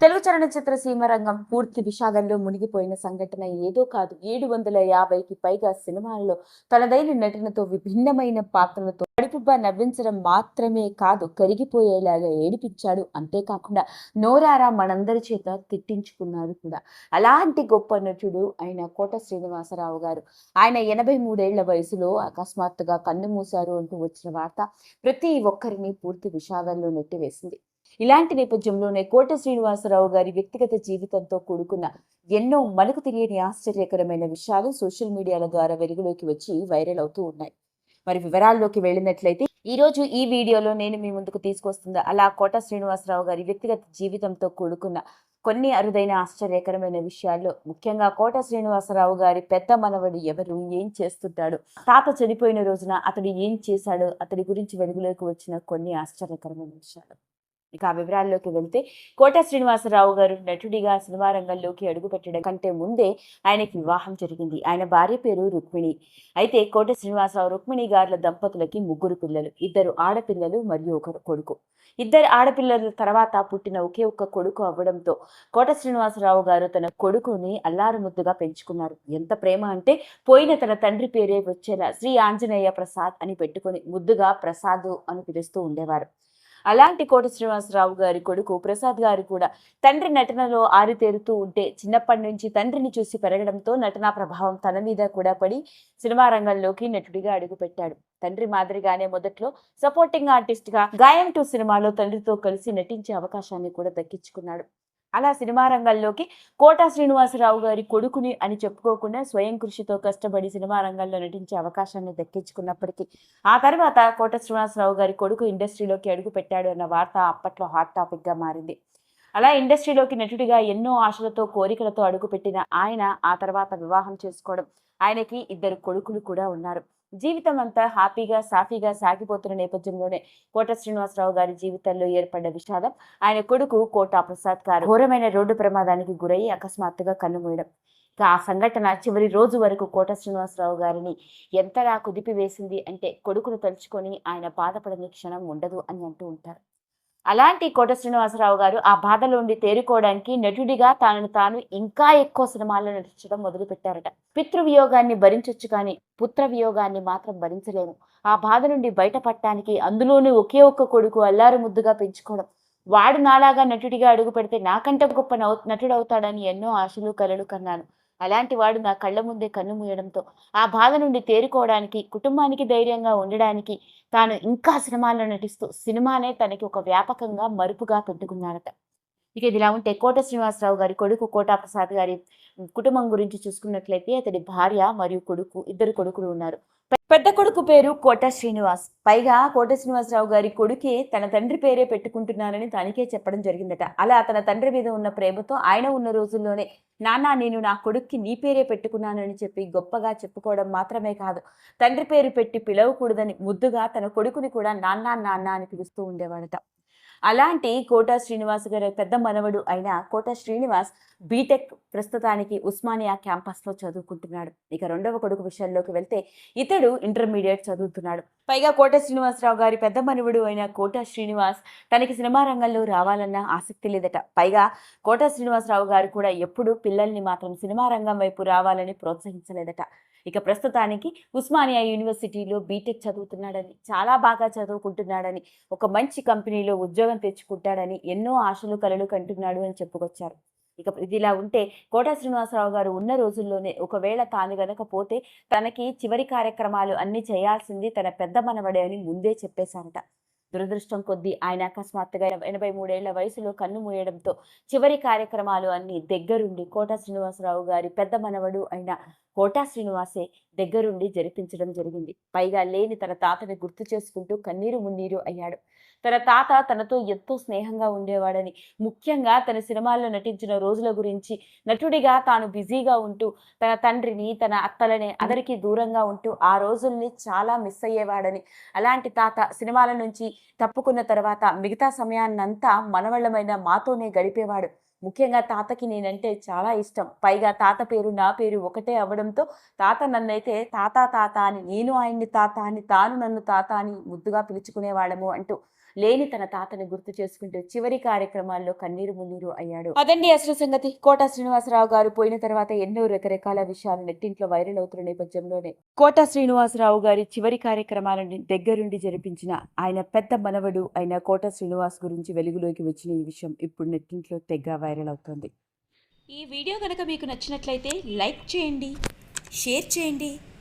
తెలుగు చలనచిత్ర సీమరంగం పూర్తి విషాదంలో మునిగిపోయిన సంఘటన ఏదో కాదు. ఏడు వందల యాభైకి పైగా సినిమాల్లో తనదైన నటనతో విభిన్నమైన పాత్రలతో కడుపుబ్బా నవ్వించడం మాత్రమే కాదు కరిగిపోయేలాగా ఏడిపించాడు. అంతేకాకుండా నోరారా మనందరి చేత తిట్టించుకున్నారు కూడా. అలాంటి గొప్ప నటుడు ఆయన కోట శ్రీనివాసరావు గారు. ఆయన ఎనభై మూడేళ్ళ వయసులో అకస్మాత్తుగా కన్ను మూశారు అంటూ వచ్చిన వార్త ప్రతి ఒక్కరిని పూర్తి విషాదంలో నెట్టివేసింది. ఇలాంటి నేపథ్యంలోనే కోట శ్రీనివాసరావు గారి వ్యక్తిగత జీవితంతో కూడుకున్న ఎన్నో మనకు తెలియని ఆశ్చర్యకరమైన విషయాలు సోషల్ మీడియాల ద్వారా వెలుగులోకి వచ్చి వైరల్ అవుతూ ఉన్నాయి. మరి వివరాల్లోకి వెళ్ళినట్లయితే ఈ రోజు ఈ వీడియోలో నేను మీ ముందుకు తీసుకొస్తుంది అలా కోట శ్రీనివాసరావు గారి వ్యక్తిగత జీవితంతో కూడుకున్న కొన్ని అరుదైన ఆశ్చర్యకరమైన విషయాల్లో ముఖ్యంగా కోట శ్రీనివాసరావు గారి పెద్ద మనవడు ఎవరు ఏం చేస్తుంటాడు తాత చనిపోయిన రోజున అతడు ఏం చేశాడు అతడి గురించి వెలుగులోకి వచ్చిన కొన్ని ఆశ్చర్యకరమైన విషయాలు. ఇక ఆ వివరాల్లోకి వెళ్తే కోట శ్రీనివాసరావు గారు నటుడిగా సినిమా రంగంలోకి అడుగుపెట్టడం కంటే ముందే ఆయనకి వివాహం జరిగింది. ఆయన భార్య పేరు రుక్మిణి. అయితే కోట శ్రీనివాసరావు రుక్మిణి గారుల దంపతులకి ముగ్గురు పిల్లలు. ఇద్దరు ఆడపిల్లలు మరియు ఒక కొడుకు. ఇద్దరు ఆడపిల్లల తర్వాత పుట్టిన ఒకే ఒక్క కొడుకు అవ్వడంతో కోట శ్రీనివాసరావు గారు తన కొడుకుని అల్లారుముద్దుగా పెంచుకున్నారు. ఎంత ప్రేమ అంటే పోయిన తన తండ్రి పేరే వచ్చేలా శ్రీ ఆంజనేయ ప్రసాద్ అని పెట్టుకుని ముద్దుగా ప్రసాద్ అని పిలుస్తూ ఉండేవారు. అలాంటి కోట శ్రీనివాసరావు గారి కొడుకు ప్రసాద్ గారు కూడా తండ్రి నటనలో ఆరితేరుతూ ఉంటే చిన్నప్పటి నుంచి తండ్రిని చూసి పెరగడంతో నటనా ప్రభావం తన మీద కూడా పడి సినిమా రంగంలోకి నటుడిగా అడుగుపెట్టాడు. తండ్రి మాదిరిగానే మొదట్లో సపోర్టింగ్ ఆర్టిస్ట్గా గాయం టూ సినిమాలో తండ్రితో కలిసి నటించే అవకాశాన్ని కూడా దక్కించుకున్నాడు. అలా సినిమా రంగంలోకి కోటా శ్రీనివాసరావు గారి కొడుకుని అని చెప్పుకోకుండా స్వయం కృషితో కష్టపడి సినిమా రంగంలో నటించే అవకాశాన్ని దక్కించుకున్నప్పటికీ ఆ తర్వాత కోట శ్రీనివాసరావు గారి కొడుకు ఇండస్ట్రీలోకి అడుగు పెట్టాడు అన్న వార్త అప్పట్లో హాట్ టాపిక్గా మారింది. అలా ఇండస్ట్రీలోకి నటుడిగా ఎన్నో ఆశలతో కోరికలతో అడుగుపెట్టిన ఆయన ఆ తర్వాత వివాహం చేసుకోవడం. ఆయనకి ఇద్దరు కొడుకులు కూడా ఉన్నారు. జీవితం అంతా హ్యాపీగా సాఫీగా సాగిపోతున్న నేపథ్యంలోనే కోట శ్రీనివాసరావు గారి జీవితంలో ఏర్పడ్డ విషాదం ఆయన కొడుకు కోటా ప్రసాద్ గారు ఘోరమైన రోడ్డు ప్రమాదానికి గురయ్యి అకస్మాత్తుగా కన్నుమూయడం ఆ సంఘటన చివరి రోజు వరకు కోట శ్రీనివాసరావు గారిని ఎంతలా కుదిపివేసింది అంటే కొడుకును తలుచుకొని ఆయన బాధపడని క్షణం ఉండదు అని అంటూ ఉంటారు. అలాంటి కోట శ్రీనివాసరావు గారు ఆ బాధలోండి తేరుకోవడానికి నటుడిగా తనను తాను ఇంకా ఎక్కువ సినిమాల్లో నటించడం మొదలుపెట్టారట. పితృవియోగాన్ని భరించొచ్చు కానీ పుత్ర వియోగాన్ని మాత్రం భరించలేము. ఆ బాధ నుండి బయటపడటానికి అందులోనూ ఒకే ఒక్క కొడుకు అల్లారు ముద్దుగా పెంచుకోవడం. వాడు నాలాగా నటుడిగా అడుగు పెడితే నాకంటే గొప్ప నటుడు అవుతాడని ఎన్నో ఆశలు కలలు కన్నాను. అలాంటి వాడు నా కళ్ళ ముందే కన్ను మూయడంతో ఆ బాధ నుండి తేరుకోవడానికి కుటుంబానికి ధైర్యంగా ఉండడానికి తాను ఇంకా సినిమాల్లో నటిస్తూ సినిమానే తనకి ఒక వ్యాపకంగా మరుపుగా పెట్టుకున్నాడట ఇక ఇదిలా ఉంటే కోట శ్రీనివాసరావు గారి కొడుకు కోటా ప్రసాద్ గారి కుటుంబం గురించి చూసుకున్నట్లయితే అతడి భార్య మరియు కొడుకు ఇద్దరు కొడుకులు ఉన్నారు. పెద్ద కొడుకు పేరు కోట శ్రీనివాస్. పైగా కోట శ్రీనివాసరావు గారి కొడుకే తన తండ్రి పేరే పెట్టుకుంటున్నానని తనకే చెప్పడం జరిగిందట. అలా తన తండ్రి మీద ఉన్న ప్రేమతో ఆయన ఉన్న రోజుల్లోనే నాన్న నేను నా కొడుక్కి నీ పేరే పెట్టుకున్నానని చెప్పి గొప్పగా చెప్పుకోవడం మాత్రమే కాదు. తండ్రి పేరు పెట్టి పిలవకూడదని ముద్దుగా తన కొడుకుని కూడా నాన్న నాన్న అని పిలుస్తూ ఉండేవాడట. అలాంటి కోట శ్రీనివాస్ గారి పెద్ద మనవడు అయిన కోట శ్రీనివాస్ బీటెక్ ప్రస్తుతానికి ఉస్మానియా క్యాంపస్లో చదువుకుంటున్నాడు. ఇక రెండవ కొడుకు విషయంలోకి వెళ్తే ఇతడు ఇంటర్మీడియట్ చదువుతున్నాడు. పైగా కోట శ్రీనివాసరావు గారి పెద్ద మనవడు అయిన కోట శ్రీనివాస్ తనకి సినిమా రంగంలో రావాలన్న ఆసక్తి లేదట. పైగా కోట శ్రీనివాసరావు గారు కూడా ఎప్పుడూ పిల్లల్ని మాత్రం సినిమా రంగం వైపు రావాలని ప్రోత్సహించలేదట. ఇక ప్రస్తుతానికి ఉస్మానియా యూనివర్సిటీలో బీటెక్ చదువుతున్నాడని చాలా బాగా చదువుకుంటున్నాడని ఒక మంచి కంపెనీలో ఉద్యోగం తెచ్చుకుంటాడని ఎన్నో ఆశలు కలలు కంటున్నాడు అని చెప్పుకొచ్చారు. ఇక ఇదిలా ఉంటే కోట శ్రీనివాసరావు గారు ఉన్న రోజుల్లోనే ఒకవేళ తాను గనక పోతే తనకి చివరి కార్యక్రమాలు అన్ని చేయాల్సింది తన పెద్ద మనవడే అని ముందే చెప్పేశారట. దురదృష్టం కొద్దీ ఆయన అకస్మాత్తుగా ఎనభై మూడేళ్ళ వయసులో కన్ను మూయడంతో చివరి కార్యక్రమాలు అన్ని దగ్గరుండి కోట శ్రీనివాసరావు గారి పెద్ద మనవడు అయిన కోటా శ్రీనివాసే దగ్గరుండి జరిపించడం జరిగింది. పైగా లేని తన తాతని గుర్తు చేసుకుంటూ కన్నీరు మున్నీరు అయ్యాడు. తన తాత తనతో ఎంతో స్నేహంగా ఉండేవాడని ముఖ్యంగా తన సినిమాల్లో నటించిన రోజుల గురించి నటుడిగా తాను బిజీగా ఉంటూ తన తండ్రిని తన అత్తలని అందరికీ దూరంగా ఉంటూ ఆ రోజుల్ని చాలా మిస్ అయ్యేవాడని అలాంటి తాత సినిమాల నుంచి తప్పుకున్న తర్వాత మిగతా సమయాన్నంతా మనవళ్ళమైన మాతోనే గడిపేవాడు. ముఖ్యంగా తాతకి నేనంటే చాలా ఇష్టం. పైగా తాత పేరు నా పేరు ఒకటే అవ్వడంతో తాత నన్నైతే తాత తాత అని నేను ఆయన్ని తాత అని తాను నన్ను తాత అని ముద్దుగా పిలుచుకునేవాళ్ళము అంటూ లేని తన తాతని గుర్తు చేసుకుంటూ చివరి కార్యక్రమాల్లో కన్నీరు మున్నీరు అయ్యాడు. అదండి అసలు సంగతి. కోట శ్రీనివాసరావు గారు పోయిన తర్వాత ఎన్నో రకరకాల విషయాలు నెట్టింట్లో వైరల్ అవుతున్న నేపథ్యంలోనే. కోట శ్రీనివాసరావు గారి చివరి కార్యక్రమాలను దగ్గరుండి జరిపించిన ఆయన పెద్ద మనవడు అయిన కోట శ్రీనివాస్ గురించి వెలుగులోకి వచ్చిన ఈ విషయం ఇప్పుడు నెట్టింట్లో తెగ వైరల్ అవుతోంది. ఈ వీడియో కనుక మీకు నచ్చినట్లయితే లైక్ చేయండి షేర్ చేయండి